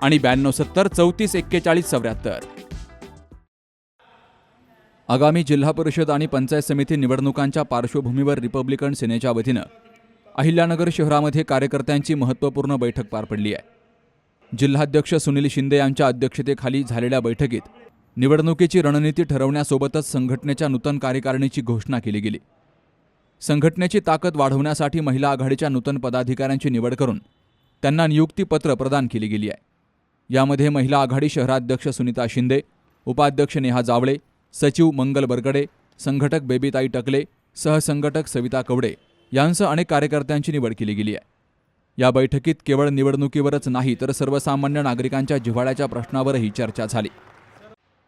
आणि ब्याण्णव सत्तर चौतीस एक्केचाळीस चौऱ्याहत्तर. आगामी जिल्हा परिषद आणि पंचायत समिती निवडणुकांच्या पार्श्वभूमीवर रिपब्लिकन सेनेच्या वतीनं अहिल्यानगर शहरामध्ये कार्यकर्त्यांची महत्त्वपूर्ण बैठक पार पडली आहे. जिल्हाध्यक्ष सुनील शिंदे यांच्या अध्यक्षतेखाली झालेल्या बैठकीत निवडणुकीची रणनीती ठरवण्यासोबतच संघटनेच्या नूतन कार्यकारिणीची घोषणा केली गेली. संघटनेची ताकद वाढवण्यासाठी महिला आघाडीच्या नूतन पदाधिकाऱ्यांची निवड करून त्यांना नियुक्तीपत्र प्रदान केली गेली आहे. यामध्ये महिला आघाडी शहराध्यक्ष सुनीता शिंदे उपाध्यक्ष नेहा जावळे सचिव मंगल बरगडे संघटक बेबीताई टकले सहसंघटक सविता कवडे यांसह अनेक कार्यकर्त्यांची निवड केली गेली आहे. या बैठकीत केवळ निवडणुकीवरच नाही तर सर्वसामान्य नागरिकांच्या जिव्हाळ्याच्या प्रश्नावरही चर्चा झाली.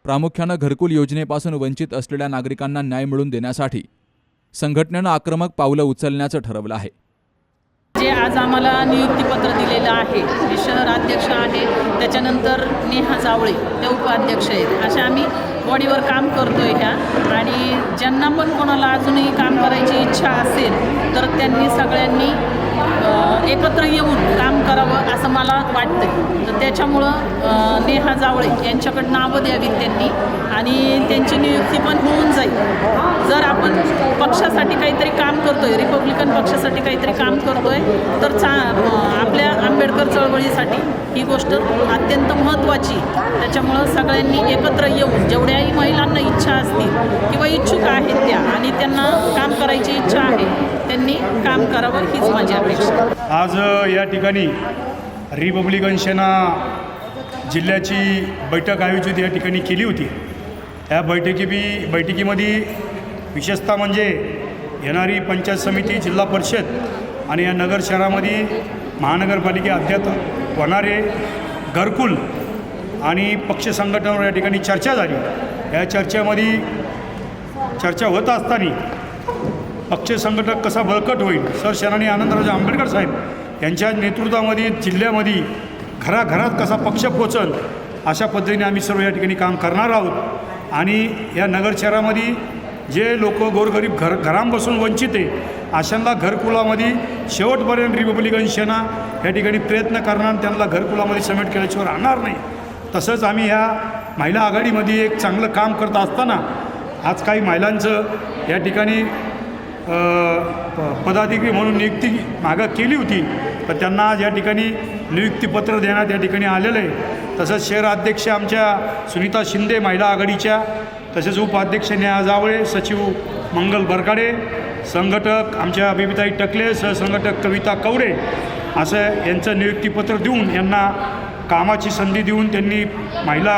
प्रामुख्यानं घरकुल योजनेपासून वंचित असलेल्या नागरिकांना न्याय मिळवून देण्यासाठी संघटनेनं आक्रमक पावलं उचलण्याचं ठरवलं आहे. जे आज आम्हाला नियुक्तीपत्र दिलेलं आहे जे शहराध्यक्ष आहे त्याच्यानंतर नेहा जावळे ते उपाध्यक्ष आहेत. अशा आम्ही बॉडीवर काम करतो आहे ह्या. आणि ज्यांना पण कोणाला अजूनही काम करायची इच्छा असेल तर त्यांनी सगळ्यांनी एकत्र येऊन काम असं मला वाटतं तर त्याच्यामुळं नेहा जावळे यांच्याकडं नावं द्यावीत त्यांनी आणि त्यांची नियुक्ती पण होऊन जाईल. जर आपण पक्षासाठी काहीतरी काम करतोय रिपब्लिकन पक्षासाठी काहीतरी काम करतोय तर चा आपल्या आंबेडकर चळवळीसाठी ही गोष्ट अत्यंत महत्त्वाची. त्याच्यामुळं सगळ्यांनी एकत्र येऊन जेवढ्याही महिलांना इच्छा असतील किंवा इच्छुक आहेत त्या आणि त्यांना काम करायची इच्छा आहे त्यांनी काम करावं हीच माझी अपेक्षा. आज या ठिकाणी रिपब्लिकन सेना जिल्ह्याची बैठक आयोजित या ठिकाणी केली होती. या बैठकी बी बैठकीमध्ये विशेषतः म्हणजे येणारी पंचायत समिती जिल्हा परिषद आणि या नगर शहरामध्ये महानगरपालिके अद्याप होणारे घरकुल आणि पक्ष संघटनावर या ठिकाणी चर्चा झाली. या चर्चेमध्ये चर्चा होत असताना पक्ष संघटक कसा बळकट होईल? सर शराणी आनंदराजे आंबेडकर साहेब यांच्या नेतृत्वामध्ये जिल्ह्यामध्ये घराघरात कसा पक्ष पोचल अशा पद्धतीने आम्ही सर्व या ठिकाणी काम करणार आहोत. आणि या नगर शहरामध्ये जे लोक गोरगरीब घर घरांपासून वंचित आहे अशांना घरकुलामध्ये शेवटपर्यंत रिपब्लिकन सेना या ठिकाणी प्रयत्न करणार त्यांना घरकुलामध्ये समेट केल्याशिवाय राहणार नाही. तसंच आम्ही ह्या महिला आघाडीमध्ये एक चांगलं काम करत असताना आज काही महिलांचं या ठिकाणी पदाधिकारी म्हणून नियुक्ती मागं केली होती. तर त्यांना ज्या या ठिकाणी नियुक्तीपत्र देण्यात या ठिकाणी आलेलं आहे. तसंच शहर अध्यक्ष आमच्या सुनीता शिंदे महिला आघाडीच्या तसेच उपाध्यक्ष नेहा जावळे सचिव मंगल बरकाडे संघटक आमच्या बेबीताई टकले सहसंघटक कविता कवडे असं यांचं नियुक्तीपत्र देऊन यांना कामाची संधी देऊन त्यांनी महिला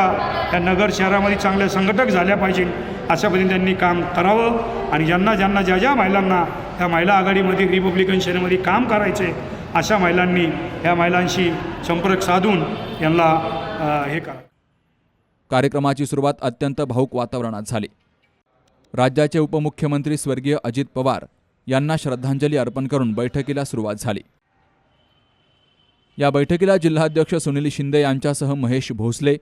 या नगर शहरामध्ये चांगल्या संघटक झाल्या पाहिजे. अशा पद्धतीने त्यांनी काम करावं आणि ज्यांना ज्यांना ज्या ज्या महिलांना त्या महिला आघाडीमध्ये रिपब्लिकन सेनेमध्ये काम करायचे अशा महिलांनी ह्या महिलांशी संपर्क साधून यांना हे करा. कार्यक्रमाची सुरुवात अत्यंत भाऊक वातावरणात झाली. राज्याचे उपमुख्यमंत्री स्वर्गीय अजित पवार यांना श्रद्धांजली अर्पण करून बैठकीला सुरुवात झाली. या बैठकीला जिल्हाध्यक्ष सुनील शिंदे यांच्यासह महेश भोसले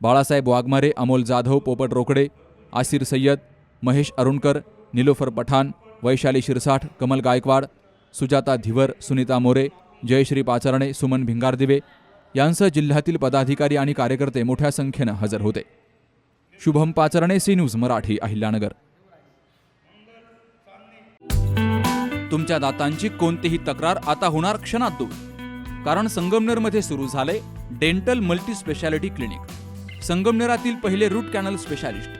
बाळासाहेब वाघमारे अमोल जाधव पोपट रोकडे आसिर सय्यद महेश अरुणकर निलोफर पठाण वैशाली शिरसाठ कमल गायकवाड सुजाता धिवर सुनीता मोरे जयश्री पाचरणे सुमन भिंगारदिवे यांसह जिल्ह्यातील पदाधिकारी आणि कार्यकर्ते मोठ्या संख्येनं हजर होते. Shubham Pacharne C News Marathi Ahilyanagar. तुमच्या दातांची कोणतीही तक्रार आता होणार क्षणात दूर. कारण संगमनेरमध्ये सुरू झाले डेंटल मल्टी स्पेशालिटी क्लिनिक. संगमनेरातील पहिले root canal specialist.